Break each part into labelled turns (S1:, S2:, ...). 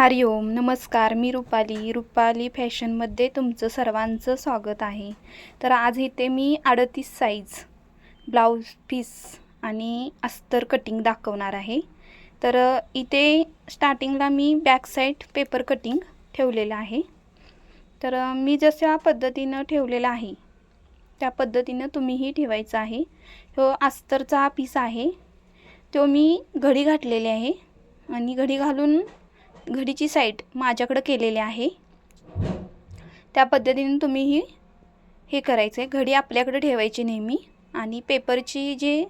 S1: हरिओम नमस्कार मी रुपाली. रुपाली फॅशनमध्ये तुमचं सर्वांचं स्वागत आहे. तर आज इथे मी अडतीस साईज ब्लाऊज पीस आणि अस्तर कटिंग दाखवणार आहे. तर इथे स्टार्टिंगला मी बॅक साईड पेपर कटिंग ठेवलेलं आहे. तर मी जशा पद्धतीनं ठेवलेलं आहे त्या पद्धतीनं तुम्हीही ठेवायचं आहे. तो अस्तरचा पीस आहे. तो मी घडी घातलेली आहे आणि घडी घालून घडीची साईट माझ्याकडं केलेली आहे. त्या पद्धतीने तुम्हीही हे करायचं आहे घडी आपल्याकडे ठेवायची नेहमी आणि पेपरची जी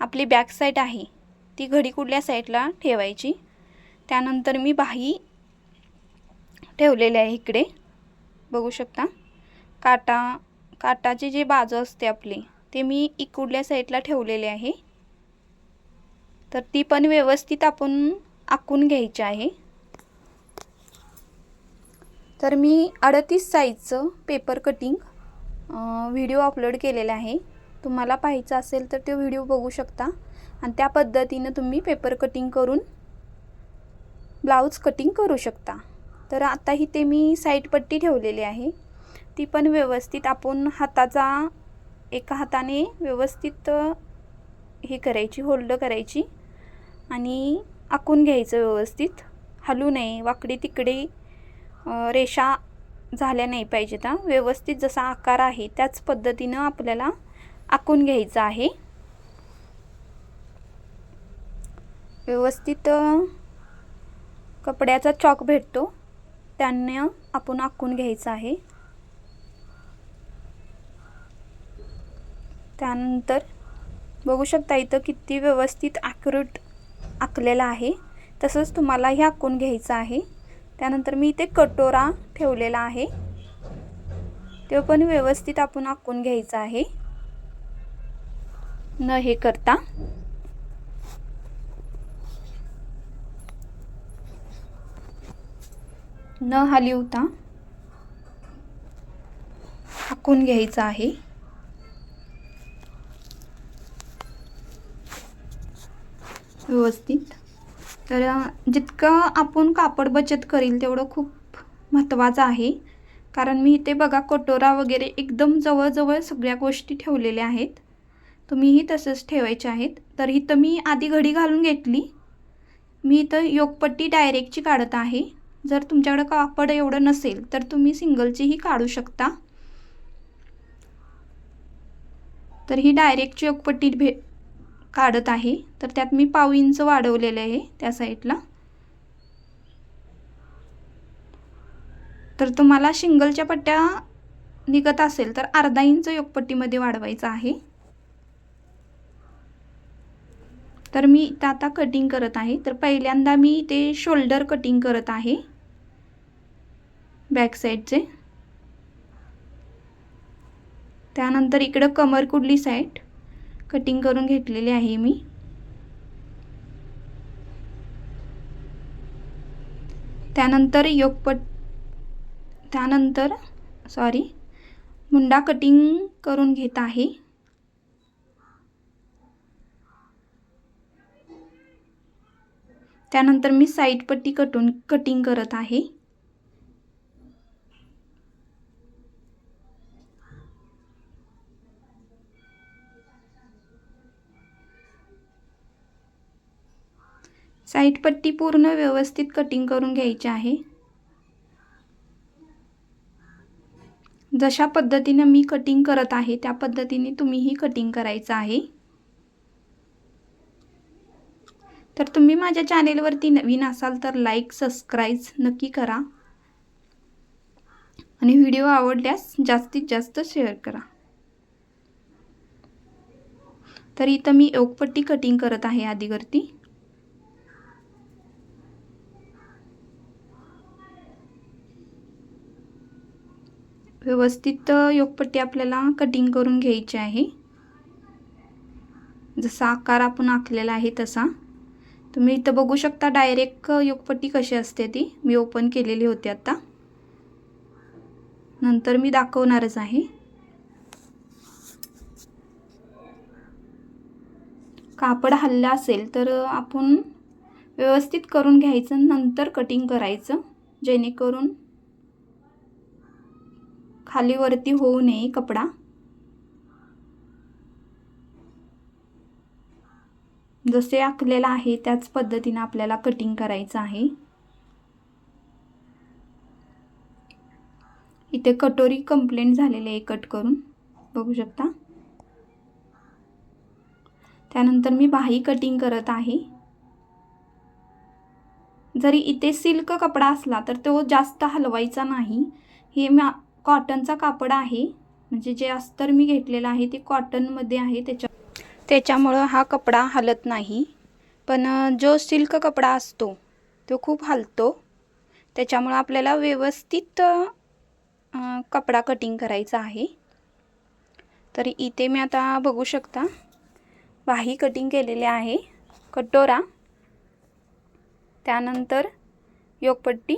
S1: आपली बॅक साईड आहे ती घडी कुठल्या साईडला ठेवायची? त्यानंतर मी बाही ठेवलेले आहे इकडे. बघू शकता. काटा काटाची जी बाजू असते आपली ते मी इकडल्या साईडला ठेवलेले आहे. तर ती पण व्यवस्थित आपण आखून घ्यायची आहे. तर मी अडतीस साईजचं पेपर कटिंग व्हिडिओ अपलोड केलेला आहे. तुम्हाला पाहायचं असेल तर तो व्हिडिओ बघू शकता. आणि त्या पद्धतीनं तुम्ही पेपर कटिंग करून ब्लाऊज कटिंग करू शकता. तर आता इथे मी साईड पट्टी ठेवलेली आहे. ती पण व्यवस्थित आपण हाताचा एका हाताने व्यवस्थित हे करायची होल्ड करायची. आणि आखून घ्यायचं व्यवस्थित. हलू नये वाकडी तिकडे रेषा झाल्या नाही पाहिजेत व्यवस्थित जसा आकार आहे त्याच पद्धतीनं आपल्याला आखून घ्यायचं आहे. व्यवस्थित कपड्याचा चॉक भेटतो त्यांना आपण आखून घ्यायचं आहे. त्यानंतर बघू शकता इथं किती व्यवस्थित ॲक्युरेट आखलेलं आहे. तसंच तुम्हाला हे आखून घ्यायचं आहे. त्यानंतर मी इथे कटोरा ठेवलेला आहे. तो पण व्यवस्थित आपण आखून घ्यायचं आहे. न हे करता. न हलवता आखून घ्यायचं आहे. व्यवस्थित. तर जितकं आपण कापड बचत करील तेवढं खूप महत्त्वाचं आहे. कारण मी इथे बघा कटोरा वगैरे एकदम जवळजवळ सगळ्या गोष्टी ठेवलेल्या आहेत. तुम्हीही तसंच ठेवायचे आहेत. तर इथं मी आधी घडी घालून घेतली. मी इथं योगपट्टी डायरेक्टची काढत आहे. जर तुमच्याकडं कापड एवढं नसेल तर तुम्ही सिंगलचीही काढू शकता. तर ही डायरेक्टची योगपट्टी भे काढत आहे. तर त्यात मी पाव इंच वाढवलेलं आहे त्या साईडला. तर तुम्हाला शिंगलच्या पट्ट्या निघत असेल तर अर्धा इंच योगपट्टीमध्ये वाढवायचं आहे. तर मी इथं आता कटिंग करत आहे. तर पहिल्यांदा मी ते शोल्डर कटिंग करत आहे. बॅक साईडचे त्यानंतर इकडं कमर कुडली साईड कटिंग करून घेतलेली आहे मी. त्यानंतर योगपट त्यानंतर सॉरी मुंडा कटिंग करून घेत आहे. त्यानंतर मी साईड पट्टी कटून कटिंग करत आहे. साईड पट्टी पूर्ण व्यवस्थित कटिंग करून घ्यायची आहे. जशा पद्धतीनं मी कटिंग करत आहे त्या पद्धतीने तुम्हीही कटिंग करायचं आहे. तर तुम्ही माझ्या चॅनेलवरती नवीन असाल तर लाईक सबस्क्राईब नक्की करा. आणि व्हिडिओ आवडल्यास जास्तीत जास्त शेअर करा. तर इथं मी योगपट्टी कटिंग करत आहे आधीवरती. व्यवस्थित योगपट्टी आपल्याला कटिंग करून घ्यायची आहे. जसा आकार आपण आखलेला आहे तसा. तुम्ही इथं बघू शकता डायरेक्ट योगपट्टी कशी असते ती. मी ओपन केलेली होती आत्ता नंतर मी दाखवणारच आहे. कापड हल्ला असेल तर आपण व्यवस्थित करून घ्यायचं नंतर कटिंग करायचं. जेणेकरून खालीवरती होऊ नये कपडा. जसे आखलेला आहे त्याच पद्धतीने आपल्याला कटिंग करायचं आहे. इथे कटोरी कंप्लेंट झालेले आहे कट करून. बघू शकता. त्यानंतर मी बाही कटिंग करत आहे. जरी इथे सिल्क कपडा असला तर तो जास्त हलवायचा नाही. हे मा कॉटनचा कापड आहे. म्हणजे जे अस्तर मी घेतलेलं आहे ते कॉटनमध्ये आहे. त्याच्या त्याच्यामुळं हा कपडा हलत नाही. पण जो सिल्क कपडा असतो तो खूप हलतो. त्याच्यामुळं आपल्याला व्यवस्थित कपडा कटिंग करायचा आहे. तर इथे मी आता बघू शकता बाही कटिंग केलेले आहे. कटोरा. त्यानंतर योगपट्टी.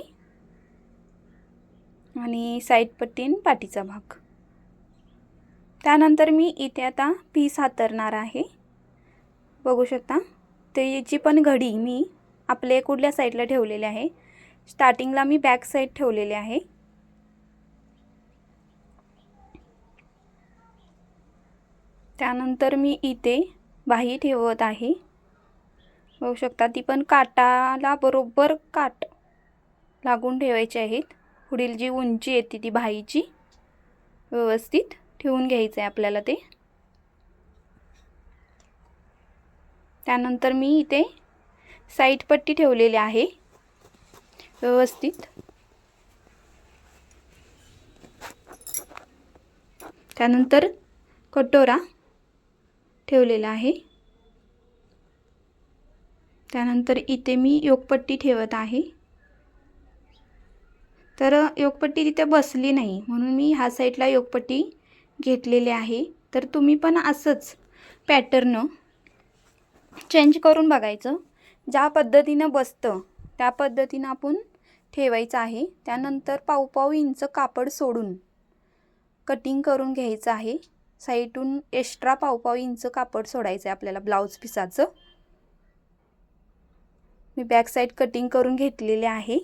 S1: आणि साईड पट्टीन पाठीचा भाग. त्यानंतर मी इथे आता पीस हातरणार आहे. बघू शकता त्याची पण घडी मी आपले कुठल्या साईडला ठेवलेले आहे? स्टार्टिंगला मी बॅक साईड ठेवलेले आहे. त्यानंतर मी इथे बाही ठेवत आहे. बघू शकता ती पण काटाला बरोबर काट लागून ठेवायची आहेत. पुढील जी उंची येते ती बाहीची व्यवस्थित ठेवून घ्यायचं आहे आपल्याला ते. त्यानंतर मी इथे साईड पट्टी ठेवलेली आहे. व्यवस्थित. त्यानंतर कटोरा ठेवलेला आहे. त्यानंतर इथे मी योगपट्टी ठेवत आहे. तर योगपट्टी तिथे बसली नाही. म्हणून मी ह्या साईडला योगपट्टी घेतलेली आहे. तर तुम्ही पण असंच पॅटर्न चेंज करून बघायचं. ज्या पद्धतीनं बसतं त्या पद्धतीनं आपण ठेवायचं आहे. त्यानंतर पावपाव इंच कापड सोडून कटिंग करून घ्यायचं आहे. साईडून एक्स्ट्रा पावपाव इंच कापड सोडायचं आहे आपल्याला ब्लाऊज पिसाचं. मी बॅक साईड कटिंग करून घेतलेले आहे.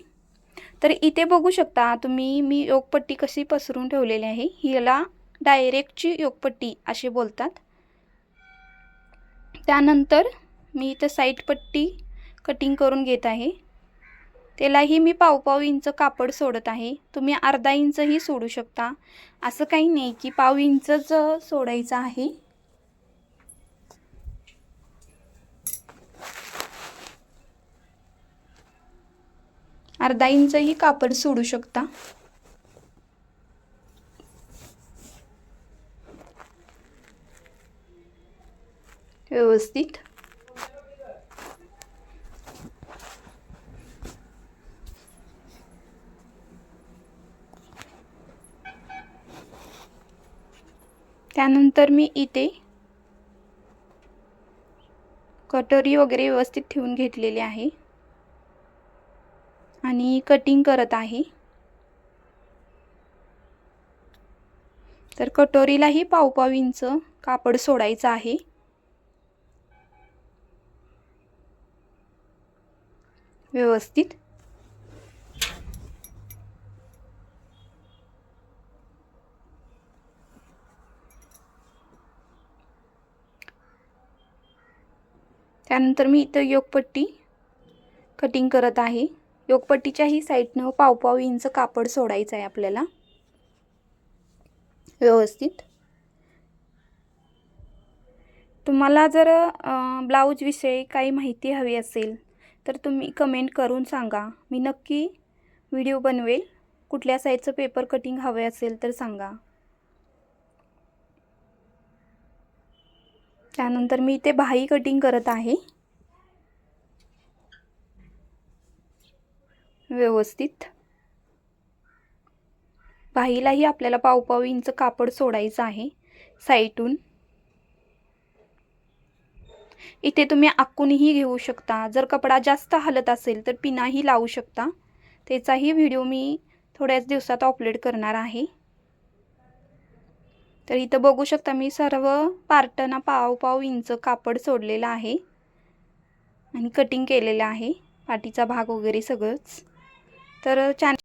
S1: तर इथे बघू शकता तुम्ही मी योगपट्टी कशी पसरून ठेवलेली आहे हिला डायरेक्टची योगपट्टी असे बोलतात. त्यानंतर मी इथं साईड पट्टी कटिंग करून घेत आहे. त्यालाही मी पावपाव इंच कापड सोडत आहे. तुम्ही अर्धा इंचही सोडू शकता. असं काही नाही की पाव इंचच सोडायचं आहे. अर्धा इंचही कापड सोडू शकता. व्यवस्थित. त्यानंतर मी इथे कटोरी वगैरे व्यवस्थित ठेवून घेतलेली आहे. आणि कटिंग करत आहे. तर कटोरीलाही पावपाव इंच कापड सोडायचं आहे. व्यवस्थित. त्यानंतर मी इथं योगपट्टी कटिंग करत आहे. योगपट्टीच्याही साईडनं पावपाव इंच कापड सोडायचं आहे आपल्याला. व्यवस्थित. तुम्हाला जर ब्लाऊजविषयी काही माहिती हवी असेल तर तुम्ही कमेंट करून सांगा. मी नक्की व्हिडिओ बनवेल. कुठल्या साईजचं पेपर कटिंग हवे असेल तर सांगा. त्यानंतर मी इथे बाही कटिंग करत आहे. व्यवस्थित. बाहीलाही आपल्याला पावपाव इंच कापड सोडायचं आहे. साईटून. इथे तुम्ही आखूनही घेऊ शकता. जर कपडा जास्त हलत असेल तर पिनाही लावू शकता. त्याचाही व्हिडिओ मी थोड्याच दिवसात अपलोड करणार आहे. तर इथं बघू शकता मी सर्व पार्टना पाव पाव इंच कापड सोडलेलं आहे. आणि कटिंग केलेलं आहे. पाठीचा भाग वगैरे सगळंच. तर चॅन